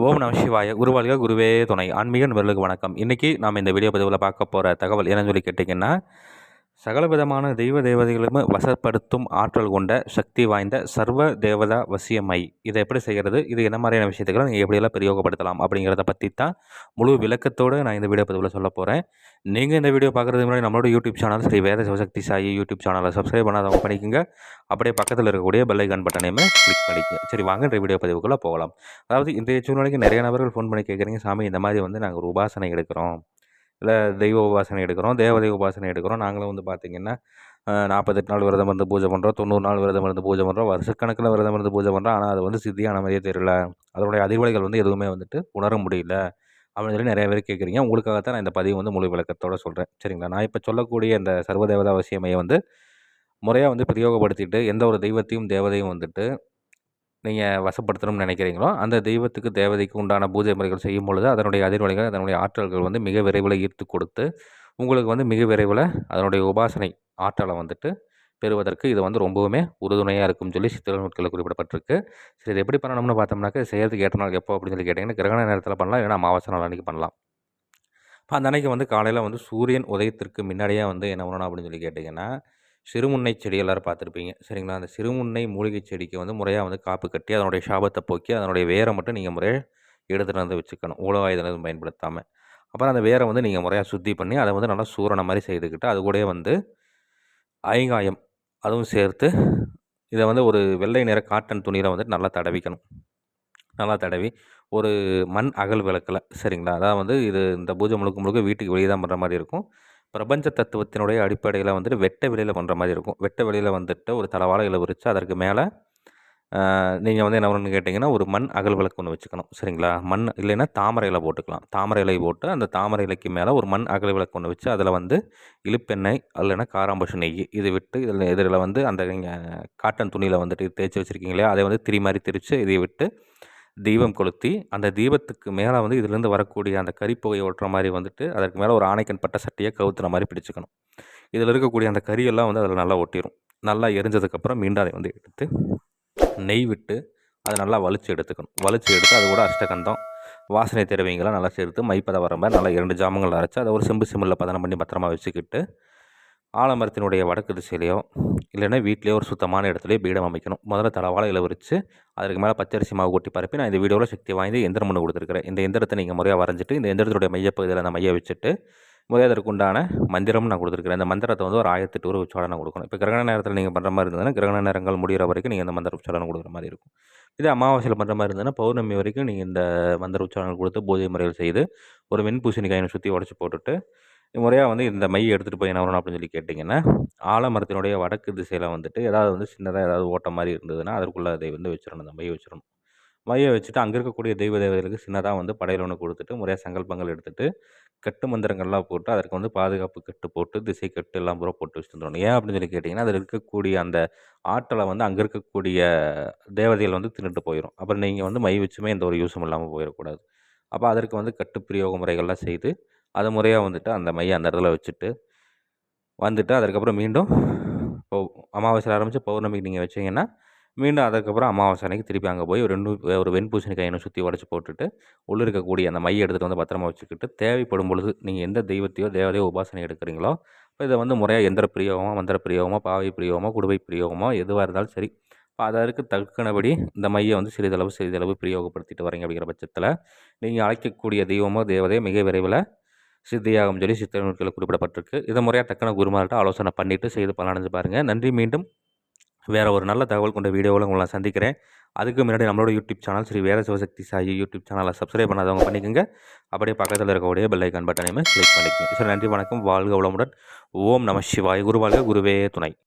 ஓம் நம சிவாய. குருவாளிக குருவே துணை. ஆன்மீக நபர்களுக்கு வணக்கம். இன்றைக்கி நாம் இந்த வீடியோ பதிவில் பார்க்க போகிற தகவல் என்னன்னு சொல்லி கேட்டிங்கன்னா சகல விதமான தெய்வ தேவதைகளும் வசப்படுத்தும் ஆற்றல் கொண்ட சக்தி வாய்ந்த சர்வ தேவதா வசியமை. இதை எப்படி செய்கிறது? இது என்ன மாதிரியான விஷயத்துக்களை நீங்கள் எப்படியெல்லாம் பிரயோகப்படுத்தலாம் அப்படிங்கிறத பற்றி தான் முழு விளக்கத்தோடு நான் இந்த வீடியோ பதிவில் சொல்ல போகிறேன் நீங்கள் இந்த வீடியோ பார்க்குறதுக்கு முன்னாடி நம்மளோட YouTube channel Sri Veda Sivasakthi Sai YouTube சேனலை சப்ஸ்கிரைப் பண்ணாதவங்க பண்ணிக்கோங்க. அப்படியே பக்கத்தில் இருக்கக்கூடிய பெல்லைக்கான் பட்டனையுமே கிளிக் பண்ணிக்கோங்க. சரி வாங்க இந்த வீடியோ பதிவுக்குள்ளே போகலாம். அதாவது இந்த சூழ்நிலைக்கு நிறைய நபர்கள் ஃபோன் பண்ணி கேட்குறீங்க சாமி இந்த மாதிரி வந்து நாங்கள் ஒரு உபாசனை எடுக்கிறோம். இல்லை தெய்வ உபாசனை எடுக்கிறோம். தேவதை உபாசனை எடுக்கிறோம். நாங்களும் வந்து பார்த்திங்கன்னா நாற்பத்தெட்டு நாள் விரதம் இருந்து பூஜை பண்ணுறோம் தொண்ணூறு நாள் விரதம் இருந்து பூஜை பண்ணுறோம் வருஷக்கணக்கில் விரதம் இருந்து பூஜை பண்ணுறோம் ஆனால் அது வந்து சித்தியான மாதிரியே தெரியல. அதனுடைய அதிர்வலைகள் வந்து எதுவுமே வந்துட்டு உணர முடியல அப்படின்னு சொல்லி நிறைய பேர் கேட்குறீங்க உங்களுக்காகத்தான் நான் இந்த பதிவு வந்து முழு விளக்கத்தோடு சொல்கிறேன் சரிங்களா? நான் இப்போ சொல்லக்கூடிய இந்த சர்வதேவதா அவசியமையை வந்து முறையாக வந்து பிரயோகப்படுத்திட்டு எந்த ஒரு தெய்வத்தையும் தேவதையும் வந்துட்டு நீங்கள் வசப்படுத்தணும்னு நினைக்கிறீங்களோ அந்த தெய்வத்துக்கு தேவதைக்கு உண்டான பூஜை முறைகள் செய்யும் பொழுது அதனுடைய அதிர்வலைகள் அதனுடைய ஆற்றல்கள் வந்து மிக விரைவில் ஈர்த்து கொடுத்து உங்களுக்கு வந்து மிக விரைவில் அதனுடைய உபாசனை ஆற்றலை வந்துட்டு பெறுவதற்கு இது வந்து ரொம்பவுமே உறுதுணையாக இருக்கும்னு சொல்லி சித்திரை நூட்களில் குறிப்பிடப்பட்டிருக்கு. சரி இது எப்படி பண்ணணும்னு பார்த்தோம்னாக்க செய்யறதுக்கு ஏற்ற நாள் எப்போ அப்படின்னு சொல்லி கேட்டிங்கன்னா கிரகண நேரத்தில் பண்ணலாம் இல்லைனா அமாவாசை நாள் அன்றைக்கி பண்ணலாம். இப்போ அந்த அன்றைக்கி வந்து காலையில் வந்து சூரியன் உதயத்திற்கு முன்னாடியே வந்து என்ன பண்ணணும் அப்படின்னு சொல்லி கேட்டிங்கன்னா சிறுமுன்னை செடி எல்லோரும் பார்த்துருப்பீங்க. சரிங்களா? அந்த சிறுமுன்னை மூலிகை செடிக்கு வந்து முறையாக வந்து காப்பு கட்டி அதனுடைய சாபத்தை போக்கி அதனுடைய வேரை மட்டும் நீங்கள் முறையாக எடுத்துகிட்டு வந்து வச்சுக்கணும். உலக ஆயுதம் பயன்படுத்தாமல் அப்புறம் அந்த வேரை வந்து நீங்கள் முறையாக சுத்தி பண்ணி அதை வந்து நல்லா சூரண மாதிரி செய்துக்கிட்டு அது கூட வந்து ஐங்காயம் அதுவும் சேர்த்து இதை வந்து ஒரு வெள்ளை நிற காட்டன் துணியில் வந்துட்டு நல்லா தடவிக்கணும். நல்லா தடவி ஒரு மண் அகல் விளக்கில். சரிங்களா? அதாவது வந்து இது இந்த பூஜை முழுக்க முழுக்க வீட்டுக்கு வெளியே தான் பண்ணுற மாதிரி இருக்கும். பிரபஞ்ச தத்துவத்தினுடைய அடிப்படையில் வந்துட்டு வெட்ட வெளியில் பண்ணுற மாதிரி இருக்கும். வெட்ட வெளியில் வந்துட்டு ஒரு தலவாழை இலை விரித்து அதற்கு மேலே நீங்கள் வந்து என்ன பண்ணணும்னு கேட்டிங்கன்னா ஒரு மண் அகல் விளக்கு ஒன்று வச்சுக்கணும். சரிங்களா? மண் இல்லைன்னா தாமரை இலை போட்டுக்கலாம். தாமரை இலை போட்டு அந்த தாமரை இலைக்கு மேலே ஒரு மண் அகல் விளக்கு ஒன்று வச்சு அதில் வந்து இழுப்பெண்ணெய் இல்லைன்னா காராம்பசு நெய் இது விட்டு இதில் இதில் வந்து அந்த நீங்கள் காட்டன் துணியில் வந்துட்டு தேய்ச்சி வச்சுருக்கீங்களே அதை வந்து திரி மாதிரி திரித்து இதை விட்டு தீபம் கொளுத்தி அந்த தீபத்துக்கு மேலே வந்து இதுலேருந்து வரக்கூடிய அந்த கறிப்புகையை ஓட்டுற மாதிரி வந்துட்டு அதற்கு மேலே ஒரு ஆணைக்கன் பட்ட சட்டியை கவுத்துற மாதிரி பிடிச்சிக்கணும். இதில் இருக்கக்கூடிய அந்த கறியெல்லாம் வந்து அதில் நல்லா ஒட்டிடும் நல்லா எரிஞ்சதுக்கப்புறம் மீண்டும் அதை வந்து எடுத்து நெய் விட்டு அதை நல்லா வலிச்சு எடுத்துக்கணும். வலிச்சு எடுத்து அது கூட அஷ்டகந்தம் வாசனை திரவியங்களாம் நல்லா சேர்த்து மைப்பதை வர மாதிரி நல்லா இரண்டு ஜாமங்கள் அரைச்சி அதை ஒரு செம்பு சிம்மில் பதனம் பண்ணி பத்திரமா வச்சுக்கிட்டு ஆலமரத்தினுடைய வடக்கு திசையிலையோ இல்லைன்னா வீட்லேயோ ஒரு சுத்தமான இடத்துலையோ பீடம் அமைக்கணும். முதல்ல தலவாழையில் விரித்து அதுக்கு மேலே பச்சரிசி மாவு கொட்டி பரப்பி நான் இந்த வீடியோவில் சக்தி வாய்ந்த எந்திரம் ஒன்று கொடுத்துருக்கிறேன். இந்த எந்திரத்தை நீங்கள் முறையாக வரைஞ்சிட்டு இந்த எந்திரத்தினுடைய மையப்பகுதியில் அந்த மைய வச்சுட்டு முறையாக அதற்கு உண்டான மந்திரம் நான் கொடுத்துருக்கிறேன். இந்த மந்திரத்தை வந்து ஒரு ஆயிரத்தி எட்டு உச்சாரணம் கொடுக்கணும். இப்போ கிரகண நேரத்தில் நீங்கள் பண்ணுற மாதிரி இருந்ததுன்னா கிரகண நேரங்கள் முடிகிற வரைக்கும் நீங்கள் இந்த மந்திர உச்சாரணம் கொடுக்குற மாதிரி இருக்கும். இதே அமாவாசையில் பண்ணுற மாதிரி இருந்ததுன்னா பௌர்ணமி வரைக்கும் நீங்கள் இந்த மந்திர உச்சாரணம் கொடுத்து பூஜை முறையில் செய்து ஒரு வெண்பூசணிக்காயினை சுற்றி உடச்சி போட்டுட்டு முறையாக வந்து இந்த மையை எடுத்துகிட்டு போய் என்ன வரணும் அப்படின்னு சொல்லி கேட்டிங்கன்னா ஆலமரத்தினுடைய வடக்கு திசையில் வந்துட்டு ஏதாவது வந்து சின்னதாக ஏதாவது ஓட்டம் மாதிரி இருந்ததுன்னா அதற்குள்ளே அதை வந்து வச்சிடணும் அந்த மையை வச்சிடணும். மையை வச்சுட்டு அங்கே இருக்கக்கூடிய தெய்வ தேவதைகளுக்கு சின்னதாக வந்து படையில் ஒன்று கொடுத்துட்டு முறையாக சங்கல்பங்கள் எடுத்துகிட்டு கட்டு மந்திரங்கள்லாம் போட்டு அதற்கு வந்து பாதுகாப்பு கட்டு போட்டு திசை கட்டு எல்லாம் பூரா போட்டு வச்சுருந்தோம் ஏன் அப்படின்னு சொல்லி கேட்டிங்கன்னா அதில் இருக்கக்கூடிய அந்த ஆற்றலை வந்து அங்கே இருக்கக்கூடிய தேவதைகள் வந்து தின்னுட்டு போயிடும் அப்புறம் நீங்கள் வந்து மை வச்சுமே எந்த ஒரு யூஸும் இல்லாமல் போயிடக்கூடாது. அப்போ அதற்கு வந்து கட்டு பிரயோக முறைகள்லாம் செய்து அதை முறையாக வந்துட்டு அந்த மையை அந்த இடத்துல வச்சுட்டு வந்துட்டு அதுக்கப்புறம் மீண்டும் இப்போ அமாவாசையில் ஆரம்பித்து பௌர்ணமிக்கு நீங்கள் வச்சிங்கன்னா மீண்டும் அதுக்கப்புறம் அமாவாசை அன்னைக்கு திருப்பி அங்கே போய் ஒரு ரெண்டு ஒரு வெண்பூசணிக்காயினை சுற்றி உடச்சி போட்டுட்டு உள்ளே இருக்கக்கூடிய அந்த மையை எடுத்துகிட்டு வந்து பத்திரமா வச்சுக்கிட்டு தேவைப்படும் பொழுது நீங்கள் எந்த தெய்வத்தையோ தேவதையோ உபாசனை எடுக்கிறீங்களோ இப்போ இதை வந்து முறையாக எந்திர பிரியோகமோ மந்திர பிரியோகமோ பாவை பிரியோகமோ குடுவை பிரியோகமோ எதுவாக இருந்தாலும் சரி இப்போ அதற்கு தக்கனபடி இந்த மையை வந்து சிறிதளவு சிறிதளவு பிரயோகப்படுத்திட்டு வரீங்க அப்படிங்கிற பட்சத்தில் நீங்கள் அழைக்கக்கூடிய தெய்வமோ தேவதையோ மிக விரைவில் சித்தியாகும் சொல்லி சித்திர நூல்களில் குறிப்பிடப்பட்டிருக்கு. இதை முறையாக டக்குன குருமார்கிட்ட ஆலோசனை பண்ணிவிட்டு செய்து பலனடைஞ்சு பாருங்கள் நன்றி மீண்டும் வேறு ஒரு நல்ல தகவல் கொண்ட வீடியோவில் உங்களை நான் சந்திக்கிறேன். அதுக்கு முன்னாடி நம்மளோட YouTube channel Sri Veda Sivasakthi Sai YouTube சேனலை சப்ஸ்கிரைப் பண்ணாதவங்க பண்ணிக்கோங்க. அப்படியே பக்கத்தில் இருக்கக்கூடிய பெல்லைக்கான் பட்டனையுமே கிளிக் பண்ணிக்கோங்க. சரி நன்றி வணக்கம். வாழ்க உளமுடன் ஓம் நம சிவாய். குருவாழ்க குருவே துணை.